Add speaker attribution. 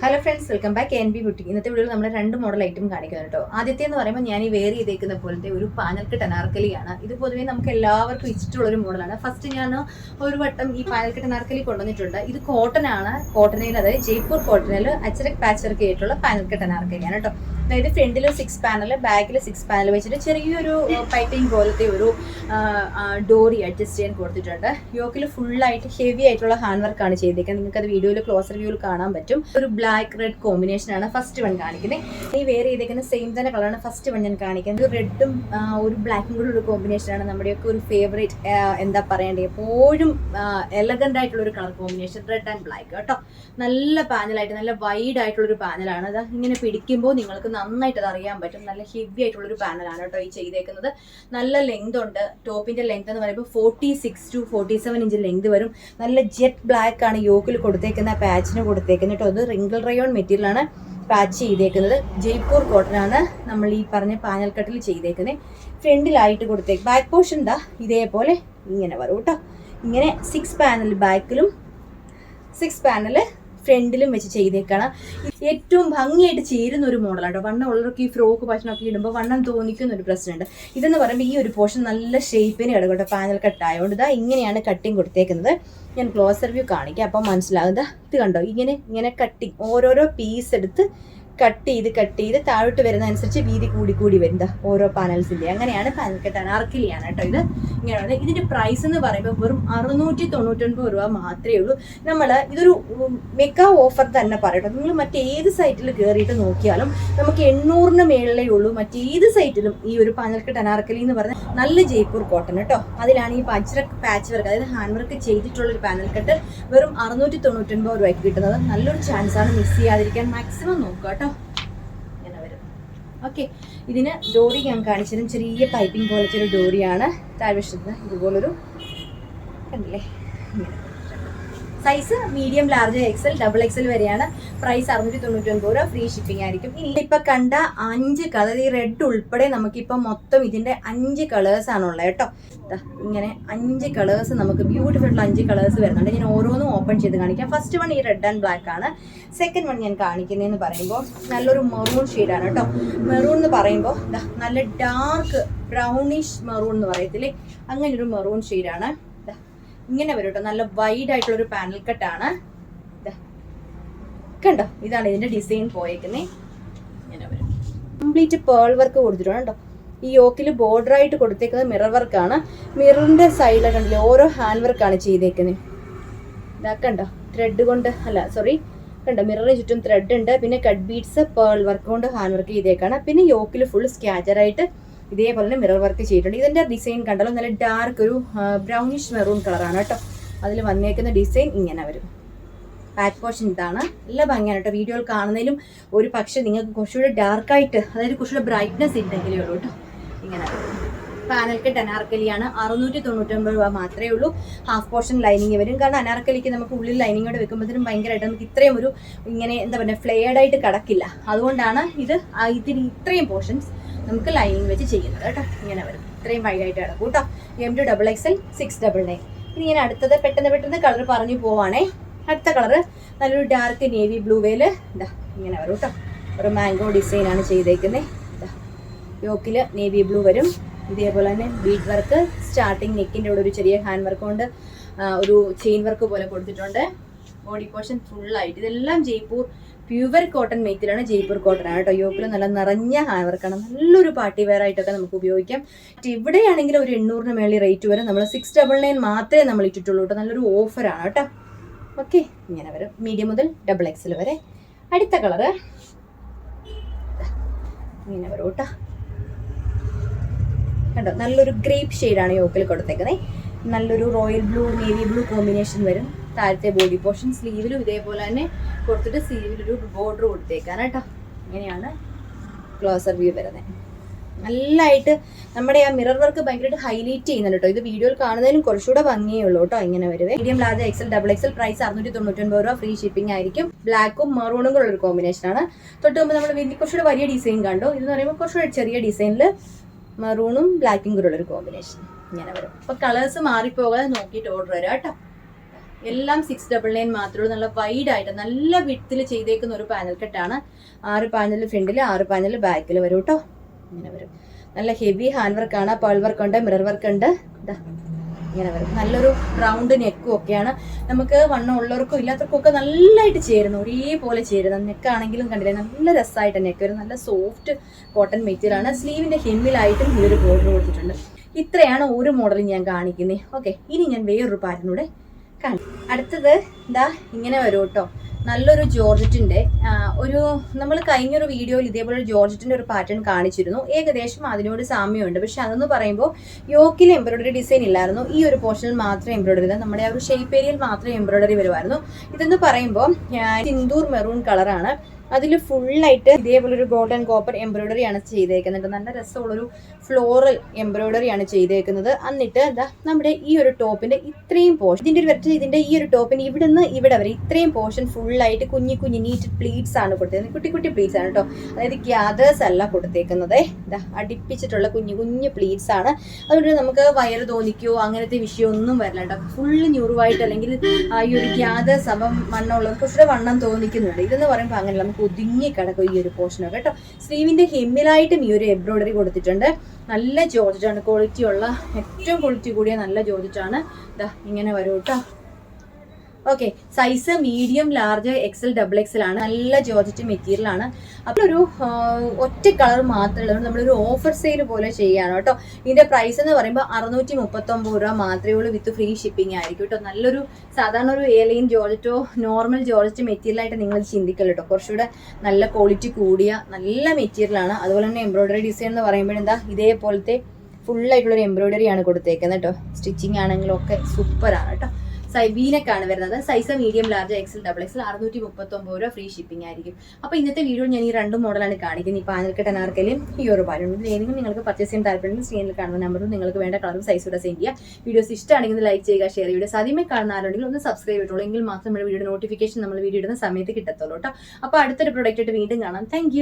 Speaker 1: Hello friends welcome back N B beauty ഇന്നത്തെ വീഡിയോയിൽ നമ്മൾ രണ്ട് മോഡൽ ഐറ്റം കാണിക്കുന്നു കേട്ടോ. ആദ്യത്തെ എന്ന് പറയുമ്പോൾ ഞാൻ ഈ വേറെ ചെയ്തേക്കുന്ന പോലത്തെ ഒരു പാനൽക്കെട്ട് അനാർക്കലിയാണ് ഇത് പൊതുവേ നമുക്ക് എല്ലാവർക്കും ഇഷ്ടമുള്ള ഒരു മോഡലാണ് ഫസ്റ്റ് ഞാൻ ഒരു വട്ടം ഈ പാനൽക്കെട്ട് നാർക്കലി കൊണ്ടുവന്നിട്ടുണ്ട്. ഇത് കോട്ടൺ ആണ്. കോട്ടണിൽ അതായത് ജയ്പൂർ കോട്ടണിൽ അച്ചരക് പാച്ചർക്ക് ആയിട്ടുള്ള പാനൽക്കെട്ട് അനാർക്കലിയാണ് കേട്ടോ. അതായത് ഫ്രണ്ടിൽ സിക്സ് പാനൽ ബാക്കിൽ സിക്സ് പാനൽ വെച്ചിട്ട് ചെറിയൊരു പൈപ്പിംഗ് പോലത്തെ ഒരു ഡോറി അഡ്ജസ്റ്റ് ചെയ്യാൻ കൊടുത്തിട്ടുണ്ട്. യോക്കിൽ ഫുള്ളായിട്ട് ഹെവി ആയിട്ടുള്ള ഹാൻഡ് വർക്ക് ആണ് ചെയ്തേക്കുന്നത്. നിങ്ങൾക്ക് അത് വീഡിയോയിൽ ക്ലോസർ വ്യൂവിൽ കാണാൻ പറ്റും. ഒരു ബ്ലാക്ക് റെഡ് കോമ്പിനേഷൻ ആണ് ഫസ്റ്റ് വൺ കാണിക്കുന്നത്. ഈ വേറെ ചെയ്തേക്കുന്ന സെയിം തന്നെ കളറാണ് ഫസ്റ്റ് വൺ ഞാൻ കാണിക്കുന്നത്. റെഡും ഒരു ബ്ലാക്കും കൂടെ ഒരു കോമ്പിനേഷൻ ആണ് നമ്മുടെയൊക്കെ ഒരു ഫേവറേറ്റ് എന്താ പറയണ്ടേ എപ്പോഴും എലഗന്റ് ആയിട്ടുള്ള ഒരു colour combination red and black കേട്ടോ. നല്ല പാനലായിട്ട് നല്ല വൈഡ് ആയിട്ടുള്ള ഒരു പാനലാണ് അത് ഇങ്ങനെ പിടിക്കുമ്പോൾ നിങ്ങൾക്ക് നന്നായിട്ട് അത് അറിയാൻ പറ്റും. നല്ല ഹെവി ആയിട്ടുള്ള ഒരു പാനലാണ് കേട്ടോ ഈ ചെയ്തേക്കുന്നത്. നല്ല ലെങ്ത് ഉണ്ട്. ടോപ്പിന്റെ ലെങ്ത് എന്ന് പറയുമ്പോൾ forty six to forty seven inch length വരും. നല്ല ജെറ്റ് ബ്ലാക്ക് ആണ് യോക്കിൽ കൊടുത്തേക്കുന്ന പാച്ചിന് കൊടുത്തേക്കുന്നത് കേട്ടോ. അത് റിങ്കിൾ റയോൺ മെറ്റീരിയൽ ആണ് പാച്ച് ചെയ്തേക്കുന്നത്. ജയ്പൂർ കോട്ടൺ ആണ് നമ്മൾ ഈ പറഞ്ഞ പാനൽ കട്ടിൽ ചെയ്തേക്കുന്നത് ഫ്രണ്ടിലായിട്ട് കൊടുത്തേക്ക് ബാക്ക് പോർഷൻ എന്താ ഇതേപോലെ ഇങ്ങനെ വരും കേട്ടോ. ഇങ്ങനെ സിക്സ് പാനൽ ബാക്കിലും സിക്സ് പാനൽ ഫ്രണ്ടിലും വെച്ച് ചെയ്തേക്കാണ്. ഏറ്റവും ഭംഗിയായിട്ട് ചേരുന്ന ഒരു മോഡൽ കേട്ടോ വണ്ണം ഉള്ളവർക്ക് ഈ ഫ്രോക്ക് ഭക്ഷണമൊക്കെ ഇടുമ്പോൾ വണ്ണം തോന്നിക്കുന്ന ഒരു പ്രശ്നമുണ്ട്. ഇതെന്ന് പറയുമ്പോൾ ഈ ഒരു പോർഷൻ നല്ല ഷേപ്പിന് കിടക്കട്ടെ പാനൽ കട്ട് ആയതുകൊണ്ട് ഇതാ ഇങ്ങനെയാണ് കട്ടിങ് കൊടുത്തേക്കുന്നത്. ഞാൻ ക്ലോസർ വ്യൂ കാണിക്കാം. അപ്പം മനസ്സിലാകുന്നത് ഇത് കണ്ടോ? ഇങ്ങനെ ഇങ്ങനെ കട്ടിങ് ഓരോരോ പീസ് എടുത്ത് കട്ട് ചെയ്ത് കട്ട് ചെയ്ത് താഴോട്ട് വരുന്നതനുസരിച്ച് വീതി കൂടി കൂടി വരുന്ന ഓരോ പാനൽസിന്റെ അങ്ങനെയാണ് പാനൽ കെട്ടാൻ അനാർക്കിലിയാണ് കേട്ടോ ഇത്. ഇങ്ങനെയാണ് ഇതിന്റെ പ്രൈസ് എന്ന് പറയുമ്പോൾ വെറും അറുന്നൂറ്റി തൊണ്ണൂറ്റൊൻപത് രൂപ മാത്രമേ ഉള്ളൂ. നമ്മൾ ഇതൊരു മെക്ക ഓഫർ തന്നെ പറയട്ടോ. നിങ്ങൾ മറ്റേത് സൈറ്റിൽ കയറിയിട്ട് നോക്കിയാലും നമുക്ക് എണ്ണൂറിന് മേളിലേ ഉള്ളൂ. മറ്റേത് സൈറ്റിലും ഈ ഒരു പാനൽ കെട്ടാൻ അനാർക്കലി എന്ന് പറഞ്ഞ നല്ല ജയ്പൂർ കോട്ടൺ കേട്ടോ അതിലാണ് ഈ പച്ചറക് പാച്ച് വർക്ക് അതായത് ഹാൻഡ് വർക്ക് ചെയ്തിട്ടുള്ള ഒരു പാനൽ കെട്ട് വെറും അറുന്നൂറ്റി തൊണ്ണൂറ്റൊൻപത് രൂപയ്ക്ക് കിട്ടുന്നത്. നല്ലൊരു ചാൻസ് ആണ്. മിസ് ചെയ്യാതിരിക്കാൻ മാക്സിമം നോക്കുക കേട്ടോ ഓക്കെ ഇതിന് ഡോറി ഞാൻ കാണിച്ചതും ചെറിയ പൈപ്പിംഗ് പോലത്തെ ഒരു ഡോറിയാണ് താഴ്വശത്ത്. ഇതുപോലൊരു കണ്ടില്ലേ? Size medium large XL double XL വരെയാണ് പ്രൈസ് അറുന്നൂറ്റി തൊണ്ണൂറ്റി ഒൻപത് രൂപ. ഫ്രീ ഷിപ്പിംഗ് ആയിരിക്കും. ഇനി ഇപ്പൊ കണ്ട അഞ്ച് കളർ ഈ റെഡ് ഉൾപ്പെടെ നമുക്കിപ്പോ മൊത്തം ഇതിന്റെ അഞ്ച് കളേഴ്സ് ആണുള്ളത് കേട്ടോ. ഇങ്ങനെ അഞ്ച് കളേഴ്സ് നമുക്ക് ബ്യൂട്ടിഫുൾ അഞ്ച് കളേഴ്സ് വരുന്നുണ്ട്. ഞാൻ ഓരോന്നും ഓപ്പൺ ചെയ്ത് കാണിക്കാം. ഫസ്റ്റ് വൺ ഈ റെഡ് ആൻഡ് ബ്ലാക്ക് ആണ്. സെക്കൻഡ് വൺ ഞാൻ കാണിക്കുന്നതെന്ന് പറയുമ്പോൾ നല്ലൊരു മെറൂൺ ഷെയ്ഡാണ് കേട്ടോ. മെറൂൺ എന്ന് പറയുമ്പോൾ നല്ല ഡാർക്ക് ബ്രൗണിഷ് മെറൂൺ എന്ന് പറയത്തില്ലേ? അങ്ങനെ ഒരു മെറൂൺ ഷെയ്ഡാണ് ഇങ്ങനെ വരും കേട്ടോ നല്ല വൈഡ് ആയിട്ടുള്ള ഒരു പാനൽ കട്ടാണ്. കണ്ടോ? ഇതാണ് ഇതിന്റെ ഡിസൈൻ പോയേക്കുന്നേ. ഇങ്ങനെ വരും. കംപ്ലീറ്റ് പേൾ വർക്ക് കൊടുത്തിട്ടുണ്ട് കേട്ടോ ഈ യോക്കിൽ ബോർഡർ ആയിട്ട് കൊടുത്തേക്കുന്നത് മിറർ വർക്കാണ് മിററിന്റെ സൈഡിലെ കണ്ടില്ലേ ഓരോ ഹാൻഡ് വർക്കാണ് ചെയ്തേക്കുന്നത് ഇതാ കണ്ടോ? ത്രെഡ് കൊണ്ട് അല്ല സോറി കണ്ടോ? മിററിന് ചുറ്റും ത്രെഡ് ഉണ്ട്. പിന്നെ കട്ട് ബീഡ്സ് പേൾ വർക്ക് കൊണ്ട് ഹാൻഡ് വർക്ക് ചെയ്തേക്കാണ്. പിന്നെ യോക്കിൽ ഫുൾ സ്കാറ്ററായിട്ട് ഇതേപോലെ തന്നെ മിറർ വർക്ക് ചെയ്തിട്ടുണ്ട്. ഇതിന്റെ ഡിസൈൻ കണ്ടല്ലോ നല്ല ഡാർക്ക് ഒരു ബ്രൗണിഷ് മെറൂൺ കളറാണ് കേട്ടോ. അതിൽ വന്നേക്കുന്ന ഡിസൈൻ ഇങ്ങനെ വരും. ബാക്ക് പോർഷൻ ഇതാണ്. നല്ല ഭംഗിയാണ് കേട്ടോ വീഡിയോയിൽ കാണുന്നതിലും. ഒരു പക്ഷേ നിങ്ങൾക്ക് കുറച്ചുകൂടെ ഡാർക്കായിട്ട് അതായത് കുറച്ചുകൂടെ ബ്രൈറ്റ്നെസ് ഉണ്ടെങ്കിലേ ഉള്ളൂ കേട്ടോ. ഇങ്ങനെ. പാനൽക്ക് അനാർക്കലിയാണ്. അറുന്നൂറ്റി തൊണ്ണൂറ്റൊമ്പത് രൂപ മാത്രമേ ഉള്ളൂ. ഹാഫ് പോർഷൻ ലൈനിങ് വരും. കാരണം അനാർക്കലിക്ക് നമുക്ക് ഉള്ളിൽ ലൈനിങ്ങോട് വെക്കുമ്പോഴത്തേനും ഭയങ്കരമായിട്ട് നമുക്ക് ഇത്രയും ഒരു ഇങ്ങനെ എന്താ പറയുക ഫ്ലെയർഡായിട്ട് കിടക്കില്ല. അതുകൊണ്ടാണ് ഇത് ഇതിന് ഇത്രയും പോർഷൻസ് നമുക്ക് ലൈനിങ് വെച്ച് ചെയ്യുന്നത് കേട്ടോ. ഇങ്ങനെ വരും. ഇത്രയും വൈഡായിട്ട് കിടക്കും കേട്ടോ. M to double X L six double nine ഇനി ഞാൻ അടുത്തത് പെട്ടെന്ന് പെട്ടെന്ന് കളർ പറഞ്ഞു പോവാണേ. അടുത്ത കളറ് നല്ലൊരു ഡാർക്ക് നേവി ബ്ലൂ വേൽ ഇതാ ഇങ്ങനെ വരും കേട്ടോ. ഒരു മാംഗോ ഡിസൈനാണ് ചെയ്തേക്കുന്നത് ഇതാ യോക്കിൽ നേവി ബ്ലൂ വരും. ഇതേപോലെ തന്നെ ബീഡ് വർക്ക് സ്റ്റാർട്ടിങ് നെക്കിന്റെ ഇവിടെ ഒരു ചെറിയ ഹാൻഡ് വർക്ക് കൊണ്ട് ഒരു ചെയിൻ വർക്ക് പോലെ കൊടുത്തിട്ടുണ്ട്. ബോഡി പോർഷൻ ഫുള്ളായിട്ട് ഇതെല്ലാം ജയ്പൂർ പ്യുവർ കോട്ടൺ മെയ്ത്തിലാണ് ജയ്പൂർ കോട്ടൺ ആണ് കേട്ടോ. യോക്കിൽ നല്ല നിറഞ്ഞ ഹാൻഡ് വർക്കാണ് നല്ലൊരു പാർട്ടി വെയർ ആയിട്ടൊക്കെ നമുക്ക് ഉപയോഗിക്കാം. ഇവിടെയാണെങ്കിൽ ഒരു എണ്ണൂറിന് മേളിൽ റേറ്റ് വരും. നമ്മൾ സിക്സ് ഡബിൾ നയൻ മാത്രമേ നമ്മൾ ഇട്ടിട്ടുള്ളൂ കേട്ടോ. നല്ലൊരു ഓഫറാണ് കേട്ടോ. ഓക്കെ ഇങ്ങനെ വരും. മീഡിയം മുതൽ ഡബിൾ എക്സൽ വരെ. അടുത്ത കളറ് ഇങ്ങനെ വരും കേട്ടോ. കണ്ടോ? നല്ലൊരു ഗ്രേപ്പ് ഷെയ്ഡാണ് യോക്കിൽ കൊടുത്തേക്കുന്നത് നല്ലൊരു royal blue navy blue combination വരും. താഴത്തെ ബോഡി പോർഷൻ സ്ലീവിലും ഇതേപോലെ തന്നെ കൊടുത്തിട്ട് സ്ലീവിലൊരു ബോർഡർ കൊടുത്തേക്കാണ് കേട്ടോ. ഇങ്ങനെയാണ് ക്ലോസർ വ്യൂ വരുന്നത് നല്ലതായിട്ട് നമ്മുടെ ആ മിറർ വർക്ക് ഭയങ്കരമായിട്ട് ഹൈലൈറ്റ് ചെയ്യുന്നുണ്ട് കേട്ടോ. ഇത് വീഡിയോയിൽ കാണുന്നതിലും കുറച്ചുകൂടെ ഭംഗിയേ ഉള്ളൂ കേട്ടോ ഇങ്ങനെ വരുവേ. Medium large XL double XL price അറുന്നൂറ്റി തൊണ്ണൂറ്റൊൻപത് രൂപ ഫ്രീ ഷിപ്പിംഗ് ആയിരിക്കും. ബ്ലാക്കും മെറൂണും കൂടെ ഒരു കോമ്പിനേഷൻ ആണ്. തൊട്ട് മുമ്പ് നമ്മൾ വീട്ടിൽ കുറച്ചുകൂടെ വലിയ ഡിസൈൻ കണ്ടു. ഇതെന്ന് പറയുമ്പോൾ കുറച്ചുകൂടെ ചെറിയ ഡിസൈനിൽ മെറൂണും ബ്ലാക്കും കൂടെ ഉള്ളൊരു കോമ്പിനേഷൻ ഇങ്ങനെ വരും. അപ്പോൾ കളേഴ്സ് മാറിപ്പോകാതെ നോക്കിയിട്ട് ഓർഡർ വരാം കേട്ടോ. എല്ലാം സിക്സ് ഡബിൾ നയൻ മാത്രമേ ഉള്ളൂ. നല്ല വൈഡ് ആയിട്ട് നല്ല വിട്ടിൽ ചെയ്തേക്കുന്ന ഒരു പാനൽ കെട്ടാണ് ആറ് പാനൽ ഫ്രണ്ടിൽ ആറ് പാനൽ ബാക്കിൽ വരും കേട്ടോ ഇങ്ങനെ വരും. നല്ല ഹെവി ഹാൻഡ് വർക്കാണ് പേൾ വർക്ക് ഉണ്ട് മിറർ വർക്ക് ഉണ്ട്. ഇങ്ങനെ വരും. നല്ലൊരു റൗണ്ട് നെക്കും ഒക്കെയാണ്. നമുക്ക് വണ്ണം ഉള്ളവർക്കും ഇല്ലാത്തവർക്കും ഒക്കെ നല്ലതായിട്ട് ചേരുന്നു. ഒരേപോലെ ചേരുന്ന. നെക്കാണെങ്കിലും കണ്ടില്ലേ നല്ല രസമായിട്ട് നെക്ക് വരും. നല്ല സോഫ്റ്റ് കോട്ടൺ മെറ്റീരിയൽ ആണ്. സ്ലീവിന്റെ ഹെമ്മിലായിട്ടും ഈ ഒരു ബോർഡർ കൊടുത്തിട്ടുണ്ട്. ഇത്രയാണ് ഒരു മോഡൽ ഞാൻ കാണിക്കുന്നത് ഓക്കെ ഇനി ഞാൻ വേറൊരു പാറ്റേൺ അടുത്തത് എന്താ ഇങ്ങനെ വരും കേട്ടോ നല്ലൊരു ജോർജറ്റിന്റെ ഒരു നമ്മൾ കഴിഞ്ഞൊരു വീഡിയോയിൽ ഇതേപോലെ ജോർജറ്റിന്റെ ഒരു പാറ്റേൺ കാണിച്ചിരുന്നു. ഏകദേശം അതിനോട് സാമ്യമുണ്ട്. പക്ഷെ അതെന്ന് പറയുമ്പോൾ യോക്കിൽ എംബ്രോയിഡറി ഡിസൈൻ ഇല്ലായിരുന്നു. ഈ ഒരു പോർഷനിൽ മാത്രമേ എംബ്രോയിഡറി നമ്മുടെ ആ ഒരു ഷേപ്പ് ഏരിയയിൽ മാത്രമേ എംബ്രോയിഡറി വരുമായിരുന്നു ഇതെന്ന് പറയുമ്പോൾ സിന്ദൂർ മെറൂൺ കളറാണ്. അതിൽ ഫുള്ളായിട്ട് ഇതേപോലെ ഒരു ഗോൾഡൻ കോപ്പർ എംബ്രോയിഡറി ആണ് ചെയ്തേക്കുന്നത്. നല്ല രസമുള്ളൊരു ഫ്ലോറൽ എംബ്രോയിഡറി ആണ് ചെയ്തേക്കുന്നത്. എന്നിട്ട് എന്താ നമ്മുടെ ഈ ഒരു ടോപ്പിന്റെ ഇത്രയും പോർഷൻ ഇതിന്റെ ഒരു വെറ്റ് ഇതിന്റെ ഈ ഒരു ടോപ്പിന് ഇവിടുന്ന് ഇവിടെ വരെ ഇത്രയും പോർഷൻ ഫുള്ളായിട്ട് കുഞ്ഞി കുഞ്ഞി നീറ്റ് പ്ലീറ്റ്സ് ആണ് കൊടുത്തേക്കുന്നത്. കുട്ടി കുട്ടി പ്ലീറ്റ്സ് ആണ് കേട്ടോ അതായത് ഗ്യാദേഴ്സ് അല്ല കൊടുത്തേക്കുന്നത്. എന്താ അടിപ്പിച്ചിട്ടുള്ള കുഞ്ഞു കുഞ്ഞു പ്ലീറ്റ്സ് ആണ്. അതുകൊണ്ട് നമുക്ക് വയറ് തോന്നിക്കോ അങ്ങനത്തെ വിഷയമൊന്നും വരില്ല കേട്ടോ ഫുള്ള് ന്യൂറുവായിട്ട് അല്ലെങ്കിൽ ഈ ഒരു ഗ്യാദേഴ്സ് അപ്പം വണ്ണമുള്ളവർക്ക് കുറച്ചുകൂടെ വണ്ണം തോന്നിക്കുന്നുണ്ട്. ഇതെന്ന് പറയുമ്പോൾ അങ്ങനെയല്ല. ഒതുങ്ങി കിടക്കും ഈ ഒരു പോർഷനൊക്കെ കേട്ടോ. സ്ലീവിന്റെ ഹെമ്മിലായിട്ടും ഈ ഒരു എംബ്രോയിഡറി കൊടുത്തിട്ടുണ്ട്. നല്ല ജോർജാണ് ക്വാളിറ്റി ഉള്ള ഏറ്റവും ക്വാളിറ്റി കൂടിയ നല്ല ജോർജാണ് ഇതാ ഇങ്ങനെ വരും കേട്ടോ okay size medium large XL double XL ആണ്. നല്ല ജോർജറ്റ് മെറ്റീരിയൽ ആണ്. അപ്പോൾ ഒരു ഒറ്റ കളർ മാത്രമേ ഉള്ളൂ. നമ്മളൊരു ഓഫർ സെയിൽ പോലെ ചെയ്യാണ് കേട്ടോ. ഇതിന്റെ പ്രൈസ് എന്ന് പറയുമ്പോൾ അറുന്നൂറ്റി മുപ്പത്തൊമ്പത് രൂപ മാത്രമേ ഉള്ളൂ വിത്ത് ഫ്രീ ഷിപ്പിംഗ് ആയിരിക്കും കേട്ടോ. നല്ലൊരു സാധാരണ ഒരു ഏലൈൻ ജോർജറ്റോ നോർമൽ ജോർജറ്റ് മെറ്റീരിയൽ ആയിട്ട് നിങ്ങൾ ചിന്തിക്കല്ലോ കേട്ടോ. കുറച്ചുകൂടെ നല്ല ക്വാളിറ്റി കൂടിയ നല്ല മെറ്റീരിയൽ ആണ്. അതുപോലെ തന്നെ എംബ്രോയിഡറി ഡിസൈൻ എന്ന് പറയുമ്പോൾ എന്താ ഇതേപോലത്തെ ഫുൾ ആയിട്ടുള്ളൊരു എംബ്രോയിഡറി ആണ് കൊടുത്തേക്കുന്നത് കേട്ടോ. സ്റ്റിച്ചിങ് ആണെങ്കിലും ഒക്കെ സൂപ്പറാണ് കേട്ടോ. വീനക്കാണ് വരുന്നത്. Size medium large XL double XL അറുന്നൂറ്റി മുപ്പത്തൊമ്പത് രൂപ ഫ്രീ ഷിപ്പിംഗ് ആയിരിക്കും. അപ്പോൾ ഇന്നത്തെ വീഡിയോ ഞാൻ ഈ രണ്ട് മോഡലാണ് കാണിക്കുന്നത്. ഈ പാനൽക്കട്ട് അനാർക്കലും ഈ ഒരു പാലും ഏതെങ്കിലും നിങ്ങൾക്ക് പർച്ചേസ് ചെയ്യാൻ താല്പര്യം സ്ക്രീനിൽ കാണുന്ന നമ്പറും നിങ്ങൾക്ക് വേണ്ട കളറും സൈസൂടെ സെൻഡ് ചെയ്യുക വീഡിയോസ് ഇഷ്ടമാണെങ്കിൽ ലൈക്ക് ചെയ്യുക ഷെയർ ചെയ്യുക. ആദ്യമേ കാണുന്ന ആരുണ്ടെങ്കിൽ ഒന്ന് സബ്സ്ക്രൈബ് ചെയ്തോളൂ. എങ്കിൽ മാത്രം നമ്മുടെ വീഡിയോ നോട്ടിഫിക്കേഷൻ നമ്മൾ വീഡിയോ ഇടുന്ന സമയത്ത് കിട്ടത്തുള്ളൂ കേട്ടോ. അപ്പോൾ അടുത്തൊരു പ്രൊഡക്റ്റ് ആയിട്ട് വീണ്ടും കാണാം. താങ്ക്